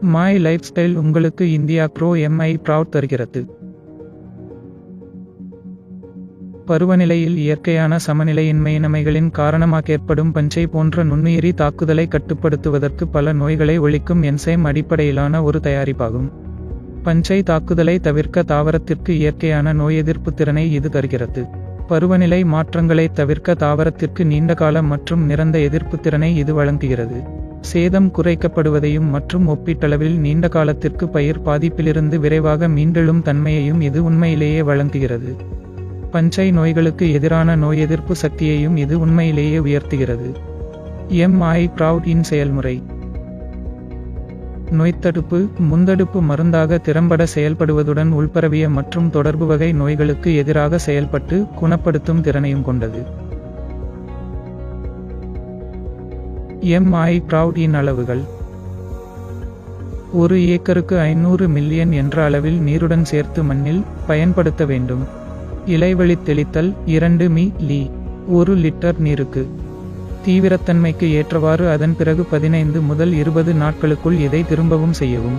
மாய் life style உங்களுக்கு India grow me proud தருகிறது. பருவநிலையில் இயற்கையான சமநிலையின்மையின்மைகளின் காரணமாக ஏற்படும் பஞ்சை போன்ற நுண்ணுயிரி தாக்குதலை கட்டுப்படுத்துவதற்கு பல நோய்களை ஒழிக்கும் என்சைம் அடிப்படையிலான ஒரு தயாரிப்பாகும். பஞ்சை தாக்குதலை தவிர்க்க தாவரத்திற்கு இயற்கையான நோய் எதிர்ப்பு திறனை இது தருகிறது. பருவநிலை மாற்றங்களை தவிர்க்க தாவரத்திற்கு நீண்டகால மற்றும் நிறந்த எதிர்ப்பு திறனை இது வழங்குகிறது. சேதம் குறைக்கப்படுவதையும் மற்றும் ஒப்பீட்டளவில் நீண்ட காலத்திற்கு பயிர் பாதிப்பிலிருந்து விரைவாக மீண்டெழும் தன்மையையும் இது உண்மையிலேயே வழங்குகிறது. பஞ்சை நோய்களுக்கு எதிரான நோய் எதிர்ப்பு சக்தியையும் இது உண்மையிலேயே உயர்த்துகிறது. எம்ஐ ப்ரவுட் இன் செயல்முறை. நோய்த்தடுப்பு முந்தடுப்பு மருந்தாக திறம்பட செயல்படுவதுடன் உள்பரவிய மற்றும் தொடர்பு வகை நோய்களுக்கு எதிராக செயல்பட்டு குணப்படுத்தும் திறனையும் கொண்டது. எம்ஐ ப்ரவுடின் அளவுகள். ஒரு ஏக்கருக்கு ஐநூறு மில்லியன் என்ற அளவில் நீருடன் சேர்த்து மண்ணில் பயன்படுத்த வேண்டும். இலைவழி தெளித்தல் இரண்டு மி லி ஒரு லிட்டர் நீருக்கு. தீவிரத்தன்மைக்கு ஏற்றவாறு அதன் பிறகு பதினைந்து முதல் இருபது நாட்களுக்குள் இதை திரும்பவும் செய்யவும்.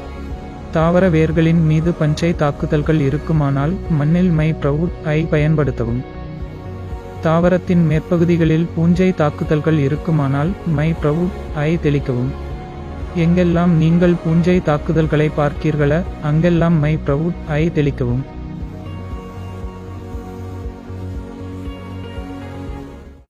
தாவர வேர்களின் மீது பஞ்சை தாக்குதல்கள் இருக்குமானால் மண்ணில் மை ப்ரவுட் ஐ பயன்படுத்தவும். தாவரத்தின் மேற்பகுதிகளில் பூஞ்சை தாக்குதல்கள் இருக்குமானால் மை ப்ரவுட் ஐ தெளிக்கவும். எங்கெல்லாம் நீங்கள் பூஞ்சை தாக்குதல்களை பார்க்கீர்கள அங்கெல்லாம் மை ப்ரவுட் ஐ தெளிக்கவும்.